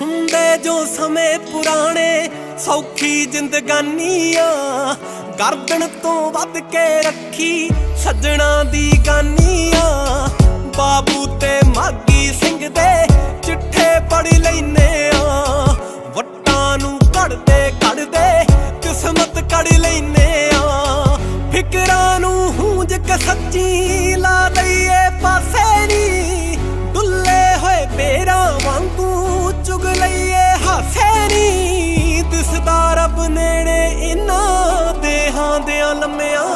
ਹੁੰਦੇ ਜੋ ਸਮੇਂ ਪੁਰਾਣੇ, ਸੌਖੀ ਜ਼ਿੰਦਗਾਨੀਆਂ। ਗਰਦਨ ਤੋਂ ਵੱਧ ਕੇ ਰੱਖੀ ਸੱਜਣਾ ਦੀ ਗਾਨੀਆਂ। ਬਾਬੂ ਤੇ ਮਾਗੀ ਸਿੰਘ ਦੇ ਚਿੱਠੇ ਪੜ ਲੈਨੇ ਆ। ਵਟਾਂ ਨੂੰ ਘੜਦੇ ਘੜਦੇ ਕਿਸਮਤ ਕੜ ਲੈਨੇ ਆ। ਫਿਕਰਾਂ ਨੂੰ ਹੂੰਜ ਕੇ ਸੱਚੀ ਲਾ ਲਈਏ ਪਾਸੇ ਲੰਮਿਆਂ